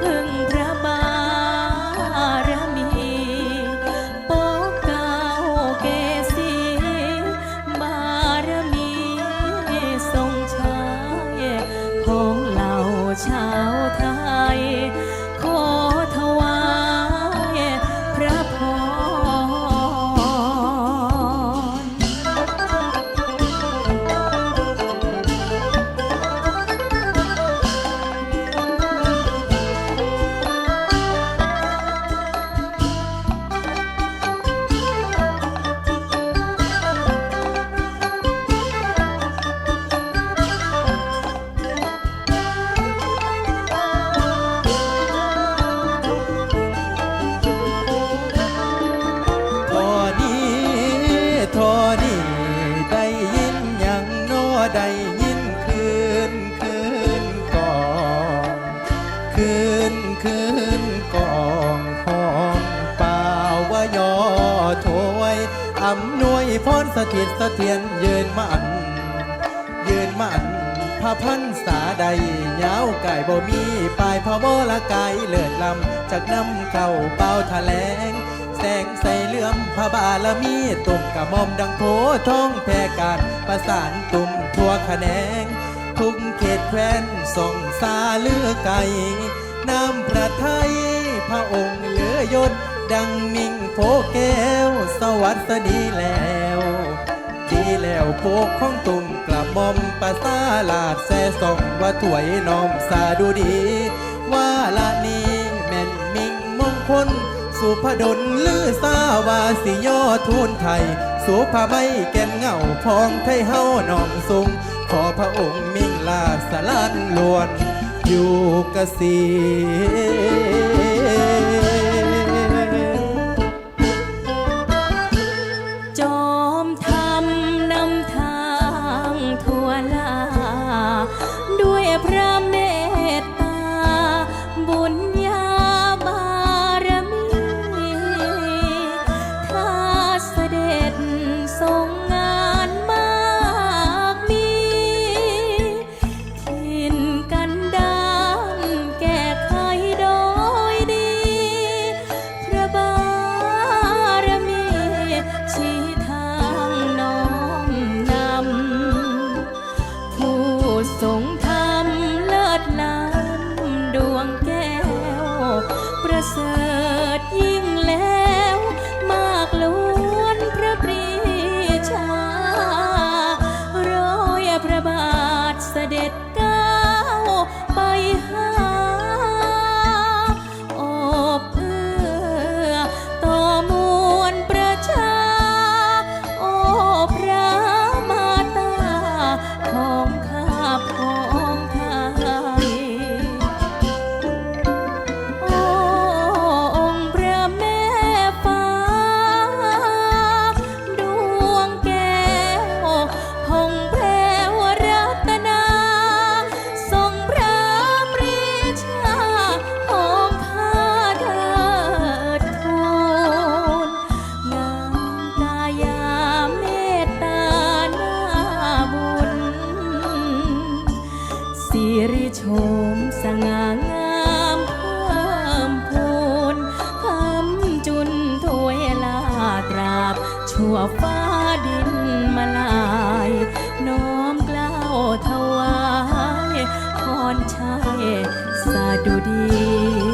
พึงพระบารมีปอกเก้เกศีบารมีทรงชาของเหล่าชาวไทย พรสถิตเสถียรยืนมันยืนมันพระพันษาใดยาวกายบ่มีปลายพระวรกายเลิศลำจากน้ำเข้าเป่าแถลง แสงใสเลื่อมพระบารมีตุ่มกระมอมดังโพท้องแพรการประสานตุ่มทั่วคะแนง ทุกเขตแคว้นส่งสาเลือไก่น้ำพระไทยพระองค์เหลือยศ ดังมิ่งโพแก้ว สวัสดีแล้ว ดีแล้วโปกของตุ่มกระหม่อมปาสาลาดแซ่ส่องว่าถวยน้อมสาดูดี ว่าละนี้แม่นมิ่งมงคล สุภดลลือสาวาสิยอทูนไทยสุภาไม่แก่นเหงาพองไทยเฮาน้อมทรงขอพระองค์มิ่งลาสลานลวน อยู่กษี ชั่วฟ้าดินมาลายน้อมกล้าวถวายพรชัยสาดุดี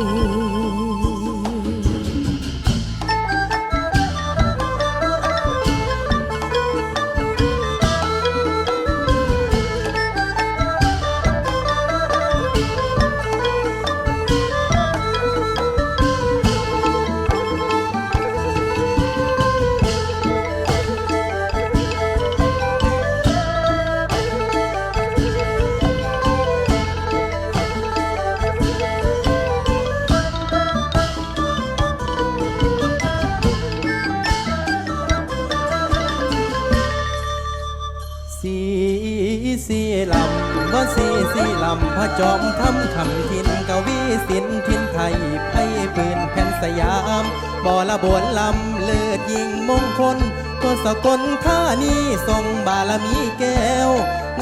สีลำพระจอมทำคำทินกวีสินทินไทยไพ่ปืนแผ่นสยามบ่อละบวนลำเลิศยิ่งมงคลตัวสกลท่านี้ทรงบารมีแก้ว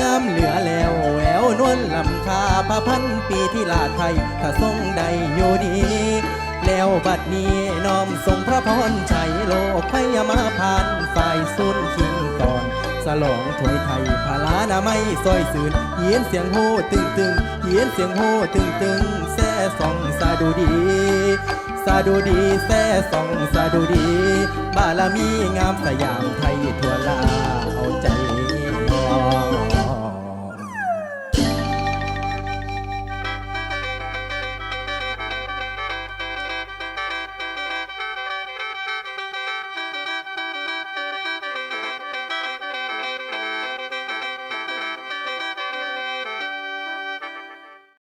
งามเหลือแล้วแหววนวลลำคาพระพันปีที่ลาดไทย ถ้าทรงใดอยู่ดีแล้วบัดนี้น้อมทรงพระพรชัยโลกพยามาพานฝ่ายสุนคิง สลองถวยไทยพาลานาไม่ซอยสื่นเยียนเสียงโหตึงตึงเยียนเสียงโหตึงตึงแซ่สองสาดูดีสาดูดีแซ่สองสาดูดี บารมีงามสยามไทยทั่วลาเอาใจ